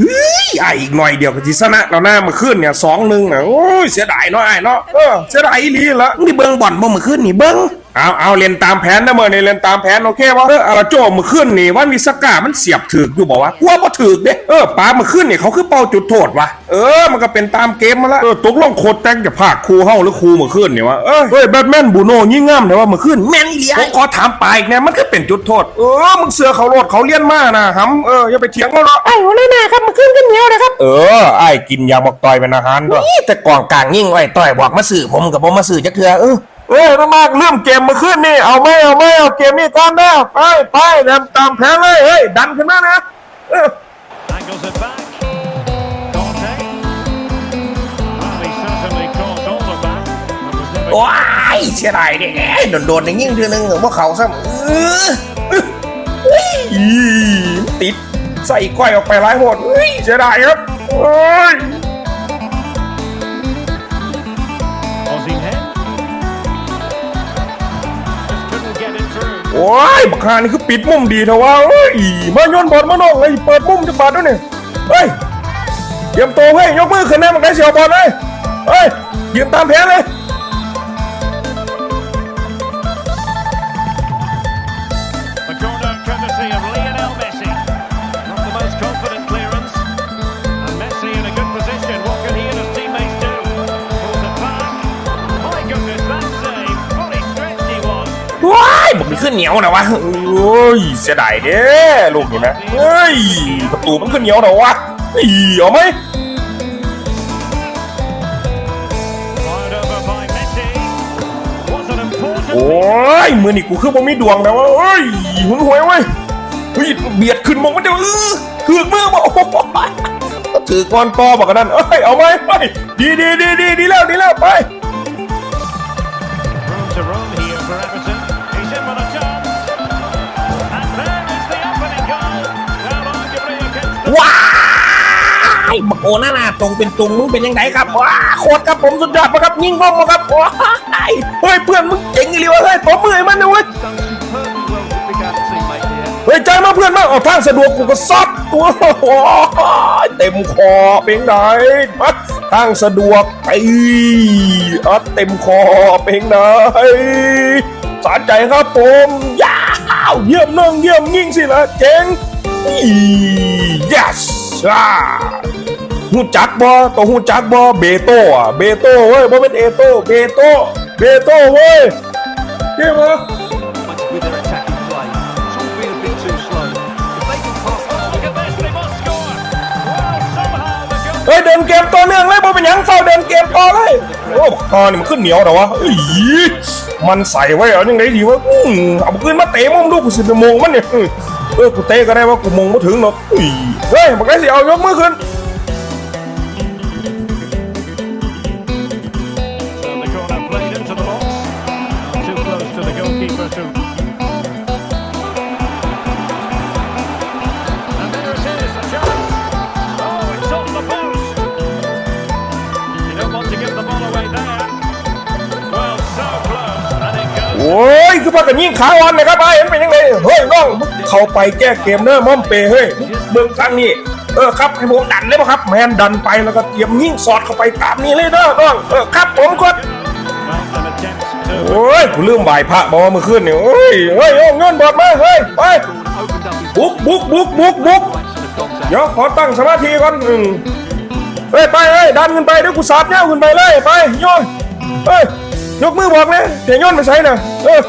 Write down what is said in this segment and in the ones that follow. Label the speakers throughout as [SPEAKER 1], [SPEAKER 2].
[SPEAKER 1] เฮ้ยไอ้อีกหน่อยเดียวก็จิชนะแล้วหน้ามาขึ้นเนี่ยสองหนึ่งนะโอ้ยเสียดายเนาะไอ้เนาะเออเสียดายอีหลีละ
[SPEAKER 2] นี่เบิ้งบ่อนบ่มาขึ้นนี่เบิ้ง
[SPEAKER 1] เอาเอาเรียนตามแผนนะเมื่อนี่เรียนตามแผนโอเคป่ะเอออาราโจมาขึ้นนี่วันวิสก้ามันเสียบถือกอยู่บอกว่ากลัวบ่ถือกเด้เออป้ามาขึ้นนี่เขาคือเป่าจุดโทษวะเออมันก็เป็นตามเกมมาละเออตกลงโคตรแต่งจะพากครูเฮาหรือครูมาขึ้นนี่วะเออเฮ้ยแบทแมนบูโน่ยิ่งง่ามแต่ว่ามาขึ้น
[SPEAKER 2] แม่นอีหลี
[SPEAKER 1] ผ
[SPEAKER 2] ไอ้
[SPEAKER 1] มขอถามปลายอีกเนี่ยมันก็เป็นจุดโทษเออมึงเสือเขาโลดเขาเลี้ยนมานะฮัมเอออย่าไปเถียงเขาหรอก
[SPEAKER 2] ไอ้หัวหน้าหน้าครับเมื่อคืนก็เหนียวนะครับ
[SPEAKER 1] เออไอ้กินยาบอกต่อยเป็นอาหารด้วย
[SPEAKER 2] นี่แต่กองกลางยิ่งไว้ต่อยบอกมาสื่อผมกับผมมาสื่อจักเทื่อเออ
[SPEAKER 1] เอ้ยน้ำมากเรื่องเกมมาขึ้นนี่ เอาไม่เอาไม่เอาเกมนี่ก่อนนะไปไปตามตามแผนเลยเฮ้ยดันขึ้นมานะเออ
[SPEAKER 3] Angles it back. Conte. Well, he certainly caught all of that. and was never
[SPEAKER 2] ว้ายเสียดายเด้โดนๆในยิ่งเทื่อนึงพวกเขาซ้ำเออ
[SPEAKER 1] อีติดใส่ก้อยออกไปหลายหดเฮ้ยเสียดายครับเอ้ย โอ้ยบักฮานี่คือปิดมุมดีเถอะวะเฮ้ยมาย้อนบอลมาน้องเลยเปิดมุมจะบาดด้วยเนี่ยเฮ้ยเตรียมตัวเฮ้ยยกมือขึ้นนะมันได้เสียวบอลเลยเฮ้ยยืนตามแผนเลย
[SPEAKER 2] เหนียวนะวะ
[SPEAKER 1] โอ้ยเสียดายเด้ลูกนี่นะเฮ้ยประตูมันขึ้นเหนียวเหรอวะเฮ้ยเอาไหมโอ้ยมือนี่กูคือบ่มีดวงนะวะเฮ้ยหึงหวยเว้ยเฮ้ยเบียดขึ้นมองมันเดียวเออถือกมือบ่ถือกอนปอบอกกันนั่นเอ้ยเอาไหมเฮ้ยดีดีดีดีดีแล้วดีแล้วไป
[SPEAKER 2] ว้ายบักโอหน้าหน้าตรงเป็นตรงมึงเป็นยังไงครับว้าโคตรครับผมสุดยอดมากครับยิ่งบ้องมาครับว้าย
[SPEAKER 1] เฮ้ยเพื่อนมึงเจ๋งอีลีวะเฮ้ยตบมือให้มันนะเว้ยเฮ้ยใจมาเพื่อนมากเอาทางสะดวกกูก็ซัดตัวเต็มคอเป็นไงอะทางสะดวกไปอะเต็มคอเป็นไงสะใจครับผมยาวเยี่ยมน้องเยี่ยมยิ่งสิละเจ๋งอี yes อ่าหูจักบอตัวหูจักบอเบโต้อะเบโต้เว้ยบ่เป็นเอโต้เบโต้เบโต้เว้ยเก่งวะ
[SPEAKER 4] With their attacking play. It's all been a bit too slow. If they can pass the
[SPEAKER 3] Look at this, they must score. Well, somehow the goal.
[SPEAKER 1] เฮ้ยเดินเกมต่อเนื่องเลยบ่เป็นหยังเฝ้าเดินเกมต่อเลยโอ้ตอนนี่มันขึ้นเหนียวแต่วะเอ้ยมันใส่ไว้เหรอยังไงดีวะอื้อเอาขึ้นมาเตะมุมดูกูสิไปมงมันเนี่ย เออกูเตะก็ได้ว่ากูมงไม่ถึงหรอกเอ้ยเฮ้ยบอกได้สิเอายกมือขึ้น อ้ยคือพากันยิงขาอ่อนนะครับไอ้เห็นเป็นยังไงเฮ้ยน้องเข้าไปแก้เกมเนอะม่อมเปเฮ้ยเมืองทางนี้เออครับให้ผมดันเลยป่ะครับแมนดันไปแล้วก็เตรียมยิงสอดเข้าไปตามนี้เลยเด้อน้องเออครับผมกด
[SPEAKER 3] Well, an attempt to.
[SPEAKER 1] โอ้ยกูลืมไหวพระบอกว่าเมื่อคืนเนี่ยเฮ้ยเฮ้ยเอาเงินบอดมาเฮ้ยไปบุกบุกบุกบุกบุกเดี๋ยวขอตั้งสมาธิก่อนหนึ่งเฮ้ยไปเฮ้ยดันขึ้นไปเดี๋ยวกูสาดเงี้ยขึ้นไปเลยไปโยนเฮ้ย ยกมือบอกนะเดี๋ยวโยนไปใช่นะเออ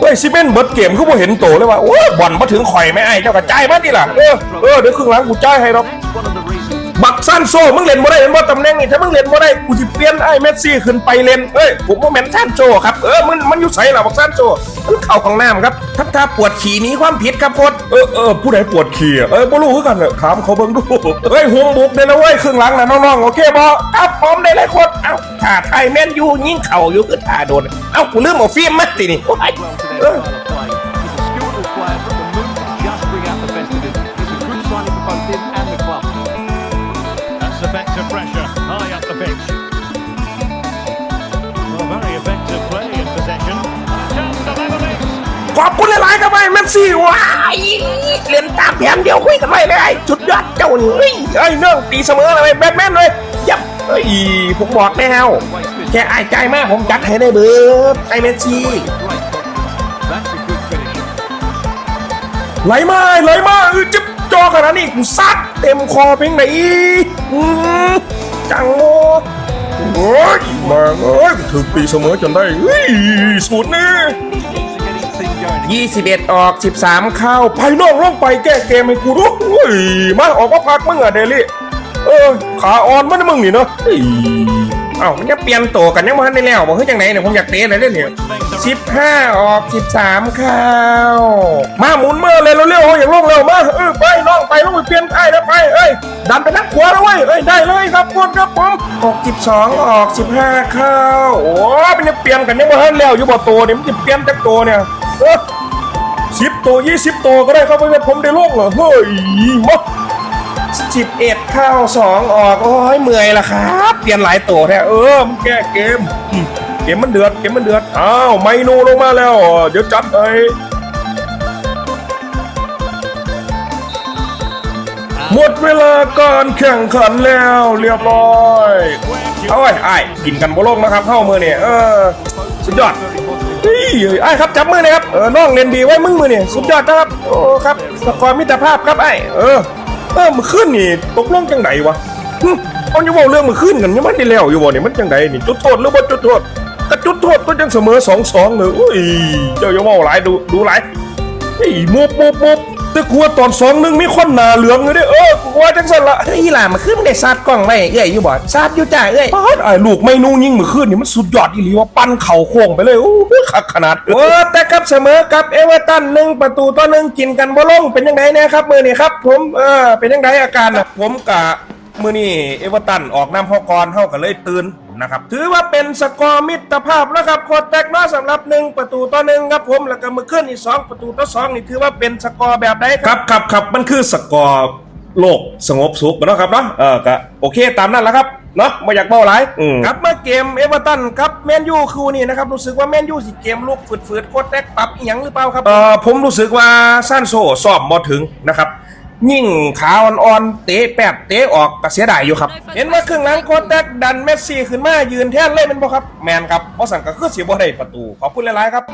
[SPEAKER 1] เฮ้ยซิเมนเบิร์ดเกมคือบ่เห็นโตเลยว่าโอ้บอลมาถึงข่อยไม่ไอ้เจ้ากระจายมาดิล่ะเออเออเดี๋ยวครึ่งหลังกูจ่ายให้หรอก ซันโซ่มึงเล่นบ่ได้เห็นบ่ตำแหน่งนี่ถ้ามึงเล่นบ่ได้กูสิเปลี่ยนไอ้เมสซี่ขึ้นไปเล่นเอ้ยผมบ่แม่นซันโซครับเออมันมันอยู่ไสล่ะบักซันโซ่มันเข้าห้องน้ำครับถ้าถ้าปวดฉี่หนี้ความผิดครับโค้ชเออเออผู้ใดปวดขี้อะเออบ่รู้คือกันเนอถามเขาเบิ่งดูเฮ้ยห่วงบุกเด้อนะเว้ยครึ่งหลังนะน้องๆโอเคบ่ครับพร้อมได้เลยโค้ชเอ้าถ้าไทยแม่นอยู่ยิงเข่าอยู่คือท่าโดนเอ้ากูลืมเอาฟิล์มมาตินี่โอ้ยเออ ขอบคุณหลายๆครับไอ้เมสซี่ว้ายเรียนตามแผนเดียวคุยกันไว้เลยไอ้สุดยอดนี่เฮ้ยไอ้เนื่องตีเสมอเลยแบทแมนเลยยับเฮ้ยผมบอกแล้วแค่ไอ้ใจมากผมจัดให้ได้เบิร์ดไอ้เมสซี่ไหลมาไหลมาจิ๊บจอขนาดนี้กูซัดเต็มคอเพียงไหนจังโมโอ้ยมาเอ้ยถึงตีเสมอจนได้สูตรนี่ 21 ออก 13 เข้าไปน้องลงไปแก้เกมให้กูด้วยเฮ้ยมาออกมาพักมึงอะเดลี่ เออ ขาอ่อนมันมึงนี่เนาะเฮ้ยเอ้ามันจะเปลี่ยนตัวกันยังมาได้แล้วบอกเฮ้ยจังไหนเนี่ยผมอยากเตะเลยเด้อเนี่ย15ออก13เข้ามาหมุนเมื่อเลยเร็วๆอย่างลงเร็วมาเออไปน้องไปลงไปเปลี่ยนไอ้แล้วไปเอ้ยดันไปนักขวาแล้วเว้ยเอ้ยได้เลยครับคนครับผมออก12ออก15เข้าโอ้มันจะเปลี่ยนกันยังมาทันแล้วอยู่บ่ตัวเนี่ยมันจะเปลี่ยนจากตัวเนี่ย สิบตัวยี่สิบตัวก็ได้ครับไม่ผมได้โลกเหรอเฮ้ยมาสิบเอ็ดเข้าสองออกโอ้ยเมื่อยละครับเปลี่ยนหลายตัวแท้เออมแก้เกมเกมมันเดือดเกมมันเดือดอ้าวไมโนลงมาแล้ว เดี๋ยวจัดให้หมดเวลาการแข่งขันแล้วเรียบร้อย เอาไว้ไอ้กินกันบ่ลงนะครับเข้ามือเนี่ยเออ สุดยอด เฮ้ยไอ้ครับจับมือนะครับเออน้องเล่นดีไว้มึงมือเนี่ยสุดยอดนะครับโอ้ครับสกอร์มิตรภาพครับไอ้เออเออมือขึ้นนี่ตกลงจังไหนวะเอาอยู่บอกเรื่องมือขึ้นกันยังมันได้แล้วอยู่บ่เนี่ยมันจังไหนนี่จุดโทษหรือบ่จุดโทษกระจุดโทษก็ยังเสมอสองสองเลยอุ้ยเจ้าอย่าเว่าหลายดูดูหลายเฮ้ยมุบมุบมุบ แต่กลัวตอนสองหนึ่งมีคนหนาเหลืองอยู่เด้เออกูว่าจังสันละเฮ้ยล่ะมาขึ้นได้ซาดกล้องไว้เอ้ยอยู่บ่ซาดอยู่จ้าเอ้ยปาดไอ้ลูกไม่นู่ยิงมือขึ้นนี่มันสุดยอดอีหลีว่าปั้นเข่าโค้งไปเลยโอ้ยขักขนาดโอ้แต่ครับเสมอกับเอเวอร์ตันหนึ่งประตูต่อหนึ่งกินกันบ่ลงเป็นยังไงนะครับมือนี่ครับผมเออเป็นยังไงอาการน่ะผมกะมื่อนี้เอเวอร์ตันออกนำพอกรเท่ากันเลยตื่น นะครับถือว่าเป็นสกอร์มิตรภาพนะครับโคตรแตกน้อยสำหรับหนึ่งประตูต่อหนึ่งครับผมแล้วก็มือขึ้นอีกสองประตูต่อสองนี่ถือว่าเป็นสกอร์แบบใดครับครับครับมันคือสกอร์โลกสงบสุขนะครับเนาะเออก็โอเคตามนั้นแหละครับเนาะไม่อยากเบาหลายครับเมื่อเกมเอเวอร์ตันครับแมนยูคู่นี่นะครับรู้สึกว่าแมนยูสิเกมลุกฝืดๆโคตรแตกปรับอีหยังหรือเปล่าครับเออผมรู้สึกว่าซานโซสอบบ่ถึงนะครับ ยิ่งขาอ่อนๆเตะแปดเตะออกก็เสียดายอยู่ครับ เห็นว่าครึ่งหลังโคตรแตกดันเมสซี่ขึ้นมายืนแทนเลยเป็นบ่ครับ แมนครับเพราะสั่งก็คือเสียบ่ได้ประตูขอบคุณหลายๆครับ